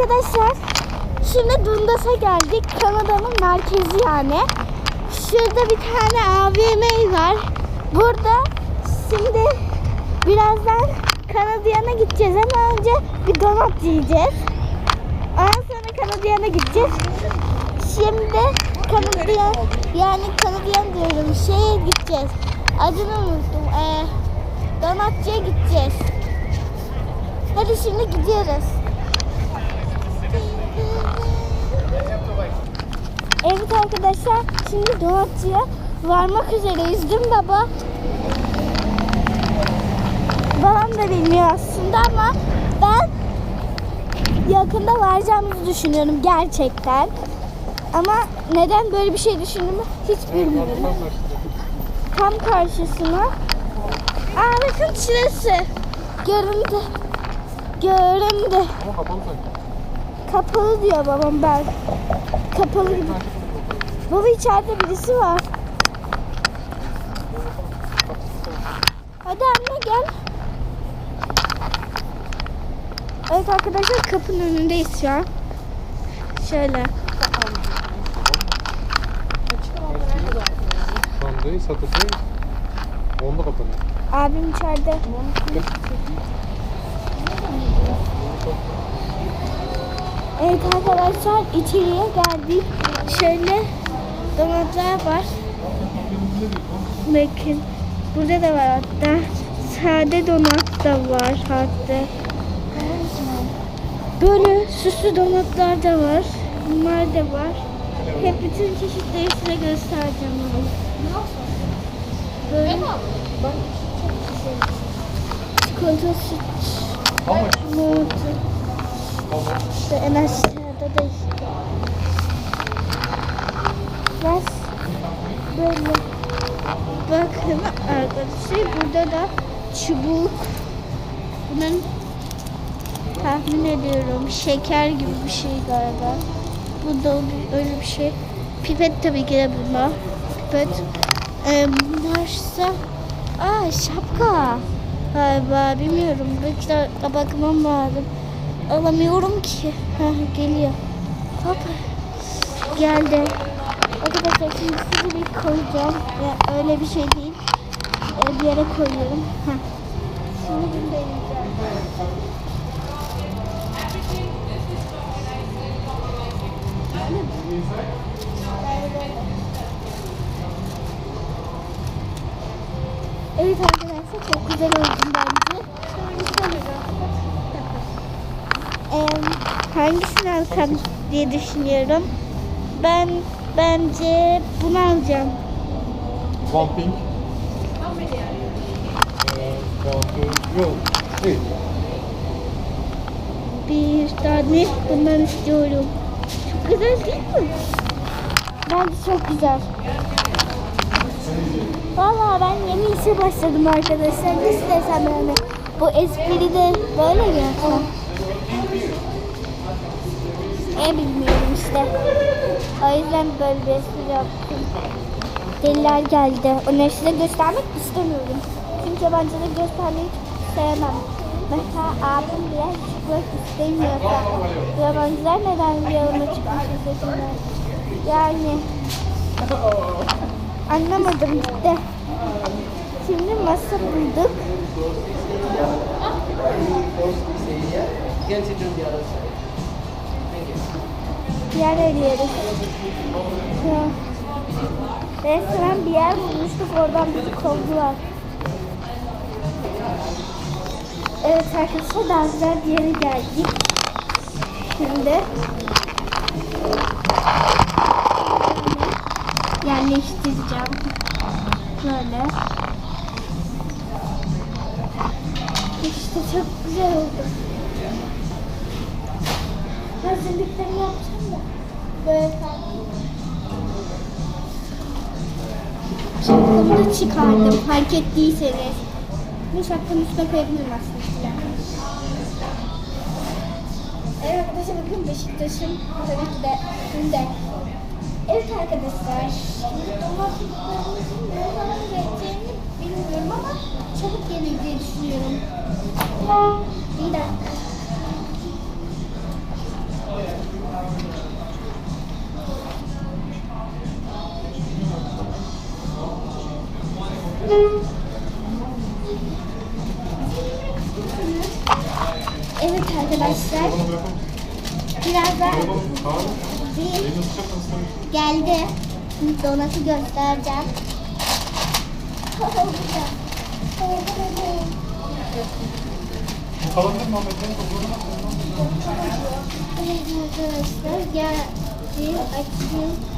arkadaşlar şimdi Dundas'a geldik. Kanada'nın merkezi yani. Şurada bir tane AVM var. Burada şimdi birazdan Kanada'ya gideceğiz ama önce bir donat yiyeceğiz. Ondan sonra Kanada'ya gideceğiz. Şimdi Kanada'ya yani Kanada'ya diyorum şeye gideceğiz. Adını unuttum. Ee, donatçıya gideceğiz. Hadi şimdi gidiyoruz. Arkadaşlar şimdi donatçıya varmak üzereyiz mi baba? Babam da bilmiyor aslında ama ben yakında varacağımızı düşünüyorum gerçekten. Ama neden böyle bir şey düşündüğümü hiç bilmiyorum. Tam karşısına. Aa bakın şurası. Göründü. Göründü. Ama kapalı sanki. Kapalı diyor babam ben. Kapalı gibi. Baba içeride birisi var. Hadi anne gel. Evet arkadaşlar kapının önündeyiz şu an. Şöyle. Değil satılsın. Onda kapanıyor. Abim içeride. Evet arkadaşlar içeriye geldik. Şöyle donatlar var. Bakın burada da var hatta. Sade donat da var hatta. Böyle süslü donatlar da var. Bunlar da var. Hep bütün çeşitleri size göstereceğim. Böyle çikolata süt. Yoğurt. İşte en aşağıda da işte. Biraz böyle. Bakın arkadaşlar burada da çubuk. Bunun tahmin ediyorum şeker gibi bir şey galiba. Bu da öyle bir şey. Pipet tabii ki de bunda. Pipet. Ee, bunlarsa Aa şapka. Galiba bilmiyorum. Belki de bakmam lazım. Alamıyorum ki. Heh, geliyor. Hop. Geldi. Arkadaşlar şimdi sizi bir koyacağım. Ya, öyle bir şey değil. Ee, bir yere koyuyorum. Şimdi bunu deneyeceğim. Evet arkadaşlar çok güzel oldu bence. Ee, hangisini alsam diye düşünüyorum. Ben bence bunu alacağım. Two, yok. Değil. Bir tane bundan istiyorum. Çok güzel değil mi? Bence çok güzel. Valla ben yeni işe başladım arkadaşlar. Ne istesem yani. Bu espri de böyle mi yapsam? E bilmiyorum işte. O yüzden böyle bir espri yaptım. Deliler geldi. Onları size göstermek istemiyorum. Çünkü yabancıları göstermeyi sevmem. Mesela abim bile çıkmak istemiyorsa yabancılar neden yanıma çıkmış sesinden? Yani anlamadım gitti. Şimdi masa bulduk. You can sit Bir yer arıyoruz. Restoran bir yer bulmuştuk oradan bizi kovdular. Evet arkadaşlar bir yere geldik. Şimdi yerleştireceğim. Böyle. İşte çok güzel oldu. Hazırlıklarımı yapacağım Şapkamı da çıkardım fark ettiyseniz. Bu şapkanın üstüne koyabilirim aslında. Evet arkadaşlar bakın Beşiktaş'ın tabii ki de önünde. Evet arkadaşlar. Şimdi domateslerimizin ne zaman geleceğini bilmiyorum ama çabuk gelir diye düşünüyorum. Bir dakika. Evet arkadaşlar. Birazdan bir geldi. Donatı göstereceğim. Kalabilir mi Ahmet? Ben Evet arkadaşlar geldi açayım.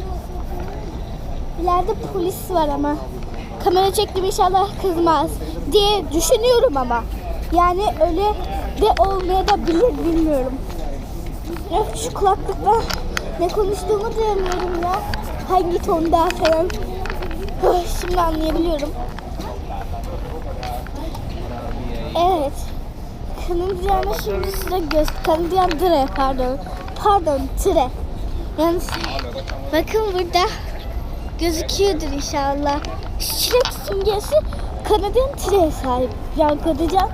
İleride polis var ama. Kamera çektim inşallah kızmaz diye düşünüyorum ama. Yani öyle de olmaya da bilir bilmiyorum. Ya şu kulaklıkla ne konuştuğumu duyamıyorum ya. Hangi tonda falan. Huh, Şimdi anlayabiliyorum. Evet. Kanadiyana şimdi size göster. Kanadiyan tire pardon. Pardon tire. Yani bakın burada gözüküyordur inşallah. Şirek simgesi Kanadiyan tire sahip. Yani Kanadiyan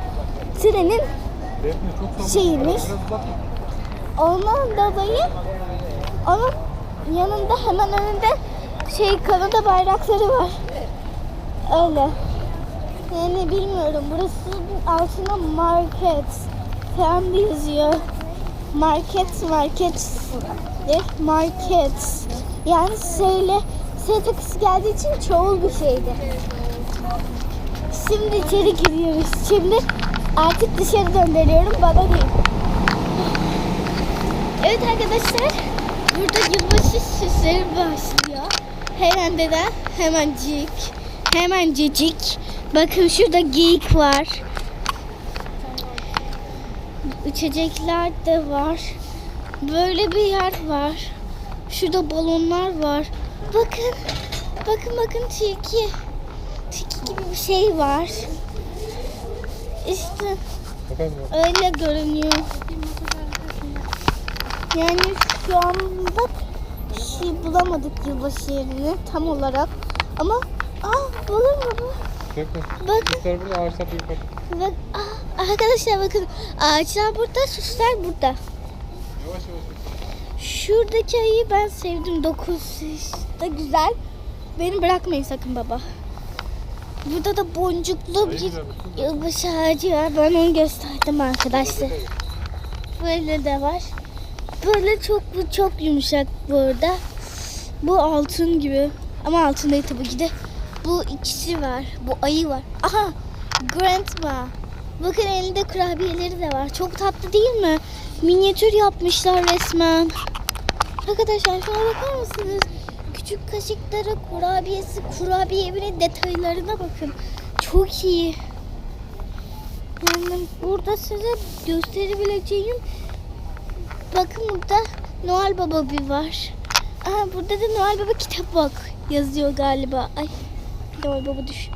trenin uzak. Ondan dolayı onun yanında hemen önünde şey Kanada bayrakları var. Öyle. Yani bilmiyorum. Burası altına market falan diye yazıyor. Market, market, market. Yani söyle, S takısı geldiği için çoğul bir şeydi. Şimdi içeri giriyoruz. Şimdi artık dışarı döndürüyorum. Bana değil. Evet arkadaşlar, burada yılbaşı süsleri başlıyor. Hemen hemencik, hemencik. Bakın şurada geyik var. İçecekler de var. Böyle bir yer var. Şurada balonlar var. Bakın, bakın bakın tilki. Tilki gibi bir şey var. İşte öyle görünüyor. Yani şu anda şey bulamadık yılbaşı yerini tam olarak. Ama aa bulur mu bu? Bakın bak aa, arkadaşlar bakın ağaçlar burada süsler burada. Yavaş yavaş. Şuradaki ayıyı ben sevdim. 9 da güzel. Beni bırakmayın sakın baba. Burada da boncuklu bir yılbaşı ağacı var. Ben onu gösterdim arkadaşlar. Böyle de var. Böyle çok bu çok yumuşak bu arada. Bu altın gibi. Ama altın değil tabii ki de. Bu ikisi var. Bu ayı var. Aha! Grandma. Bakın elinde kurabiyeleri de var. Çok tatlı değil mi? Minyatür yapmışlar resmen. Arkadaşlar şuna bakar mısınız? Küçük kaşıklara kurabiyesi, kurabiye evinin detaylarına bakın. Çok iyi. Yani burada size gösterebileceğim bakın burada Noel Baba bir var. Aha burada da Noel Baba kitap bak yazıyor galiba. Ay Noel Baba düş.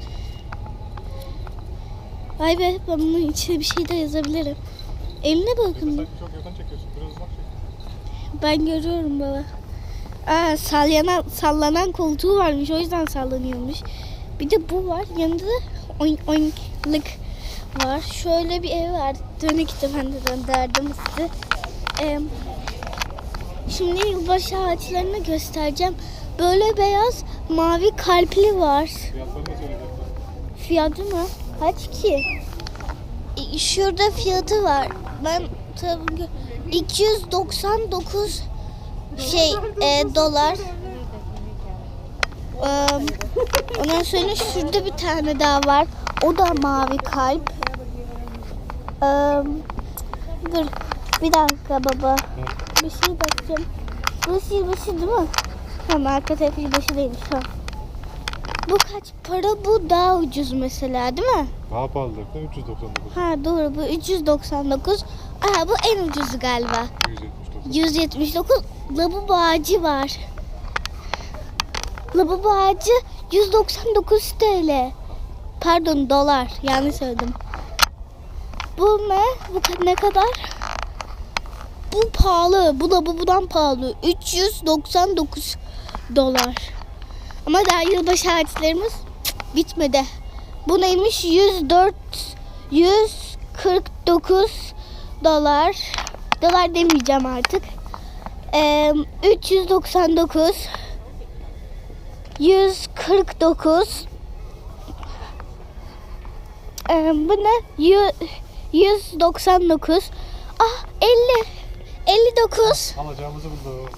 Ay be ben bunun içine bir şey de yazabilirim. Eline bakın. Çok yakın çekiyorsun. Ben görüyorum baba. Aa, sallanan, sallanan koltuğu varmış. O yüzden sallanıyormuş. Bir de bu var. Yanında da oyn, oynlık var. Şöyle bir ev var. Dönük de ben de döndürdüm size. Ee, şimdi yılbaşı ağaçlarını göstereceğim. Böyle beyaz mavi kalpli var. Fiyatı mı? Kaç ki? E, Şurada fiyatı var. Ben tabii 299 şey e, dolar. Ee, ondan sonra şurada bir tane daha var. O da mavi kalp. Ee, dur bir dakika baba. Bir şey bakacağım. Burası yılbaşı değil mi? Tamam arka tarafı yılbaşı değilmiş. Tamam. Bu kaç para? Bu daha ucuz mesela değil mi? Daha pahalı Defne. 399. Ha doğru bu 399. Aha bu en ucuzu galiba. 179. 179 lavabo ağacı var. Lavabo ağacı 199 TL. Pardon dolar. Yanlış söyledim. Bu ne? Bu ne kadar? Bu pahalı. Bu da bu bundan pahalı. 399 dolar. Ama daha yılbaşı harçlarımız cık, bitmedi. Bu neymiş? 104 149 dolar. Dolar demeyeceğim artık. Ee, 399 149 ee, bu ne? Yu- 199 Ah 50 59 Alacağımızı bulduk.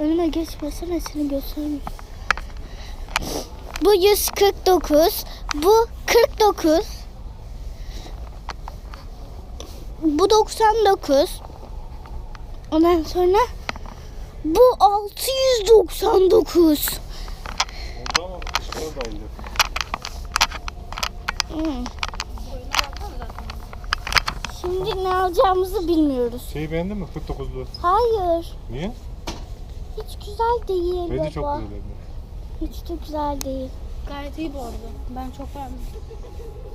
Önüne geçmesene seni göstereyim. Bu 149. Bu 49. Bu 99. Ondan sonra bu 699. Oldu ama dışkılar da elde. Hmm. Şimdi ne alacağımızı bilmiyoruz. Şeyi beğendin mi? 49'lu. Hayır. Niye? Hiç güzel değil Bence çok baba. güzel elde. Hiç de güzel değil. Gayet iyi bu arada. Ben çok beğendim.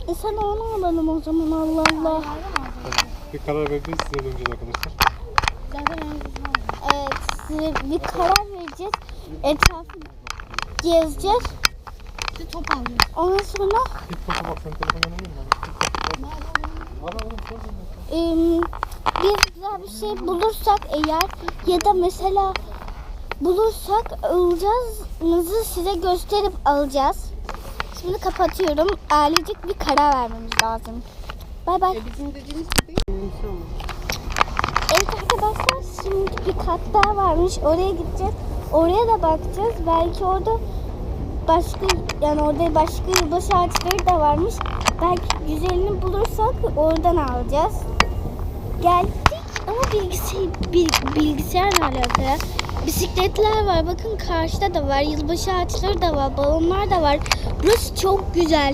E sen onu alalım o zaman Allah Allah. Bir karar verdiğiniz size döneceğiz arkadaşlar. Zaten. Evet size bir karar vereceğiz. Etrafı gezeceğiz. Bir top aldım. Ondan sonra foto bak sen telefon yanına mı? Sor biz güzel bir şey bulursak eğer ya da mesela bulursak alacağız size gösterip alacağız. Şimdi kapatıyorum. Ailecek bir karar vermemiz lazım. Bay bay. Bizim dediğimiz gibi Evet arkadaşlar şimdi bir kat daha varmış. Oraya gideceğiz. Oraya da bakacağız. Belki orada başka yani orada başka yılbaşı ağaçları da varmış. Belki güzelini bulursak oradan alacağız. Geldik ama bilgisayar, bil- bilgisayarla alakalı. Bisikletler var. Bakın karşıda da var. Yılbaşı ağaçları da var. Balonlar da var. Burası çok güzel.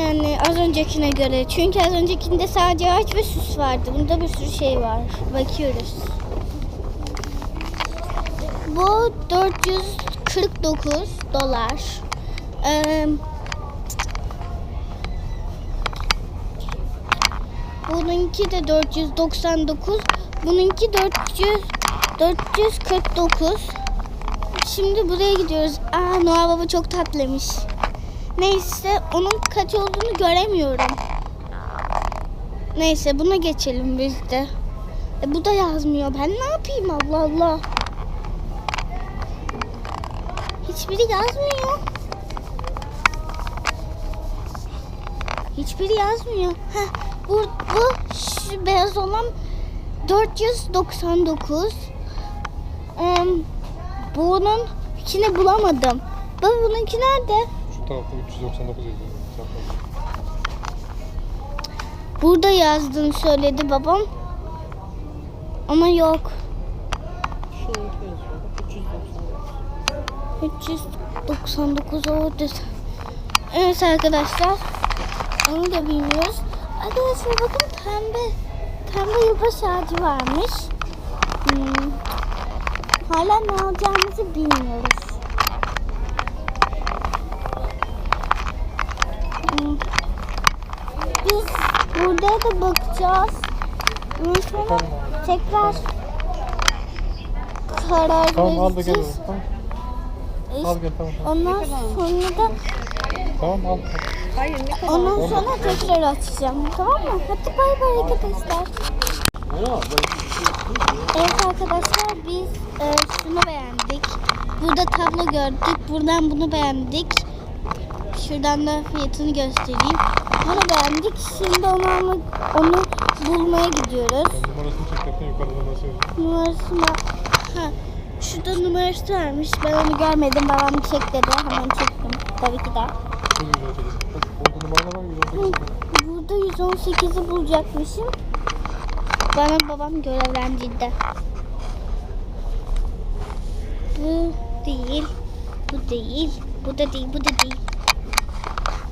Yani az öncekine göre. Çünkü az öncekinde sadece ağaç ve süs vardı. Bunda bir sürü şey var. Bakıyoruz. Bu 449 dolar. Ee, bununki de 499. Bununki 400 449. Şimdi buraya gidiyoruz. Aa Noah Baba çok tatlıymış. Neyse onun kaç olduğunu göremiyorum. Neyse buna geçelim biz de. E, bu da yazmıyor. Ben ne yapayım Allah Allah. Hiçbiri yazmıyor. Hiçbiri yazmıyor. Heh, bu, bu şu beyaz olan 499. Ee, bunun ikini bulamadım. Baba bununki nerede? Tarafta 399 yazıyor. Burada yazdığını söyledi babam. Ama yok. Şu yazıyor. 399. 399 oldu. Evet arkadaşlar. Onu da bilmiyoruz. Arkadaşlar bakın pembe pembe yılbaşı ağacı varmış. Hmm. Hala ne alacağımızı bilmiyoruz. Da bakacağız. Sonra tekrar karar Tamam al da gel. vereceğiz. Tamam. Al gel tamam. tamam. Ondan sonra da Tamam al. Hayır ne kadar? ondan sonra tekrar açacağım. Tamam mı? Hadi bay bay arkadaşlar. Evet arkadaşlar biz e, şunu beğendik. Burada tablo gördük. Buradan bunu beğendik. Şuradan da fiyatını göstereyim. Bunu beğendik. Şimdi onu almak, onu bulmaya gidiyoruz. Numarasını çektikten yukarıda nasıl yazıyor? Numarasını ha, şurada numarası varmış. Ben onu görmedim. Babam çek dedi. Hemen çektim. Tabii ki de. Orada numaralar var 118. Burada 118'i bulacakmışım. Bana babam görevlendirdi. Bu değil. Bu değil. Bu da değil. Bu da değil.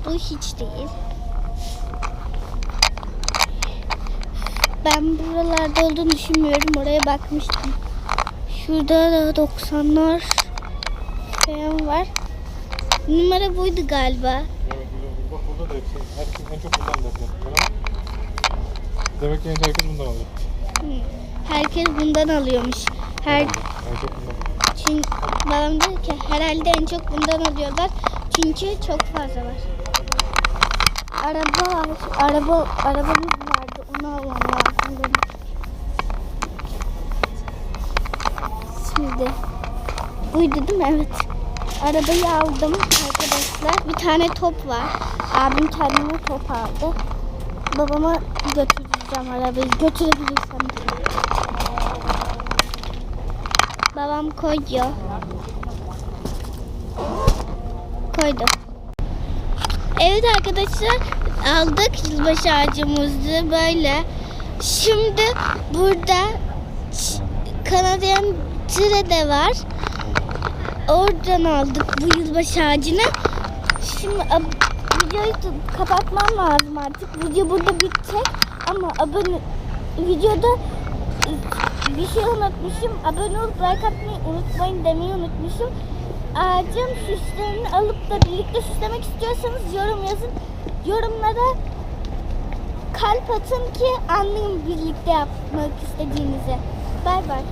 Bu hiç değil. Ben buralarda olduğunu düşünmüyorum. Oraya bakmıştım. Şurada da 90'lar falan var. Numara buydu galiba. Evet. Bak burada da hepsi. Herkes en çok. Tamam mı? Demek ki en çok herkes bundan alıyor. Hı. Herkes bundan alıyormuş. Her En çok bundan. çünkü babam dedi ki herhalde en çok bundan alıyorlar. Çünkü çok fazla var. Araba var. Araba arabamız vardı. Onu almam lazım. Şimdi buydu değil mi? Evet. Arabayı aldım arkadaşlar. Bir tane top var. Abim kendine top aldı. Babama götüreceğim arabayı. Götürebilirsem. Babam koyuyor. Koydu. Evet arkadaşlar aldık yılbaşı ağacımızı böyle. Şimdi burada Kanadyen tire de var. Oradan aldık bu yılbaşı ağacını. Şimdi videoyu kapatmam lazım artık. Video burada bitecek ama abone videoda bir şey unutmuşum. Abone olup like atmayı unutmayın demeyi unutmuşum. Ağacın süslerini alıp da birlikte süslemek istiyorsanız yorum yazın. Yorumlara kalp atın ki anlayın birlikte yapmak istediğinizi. Bay bay.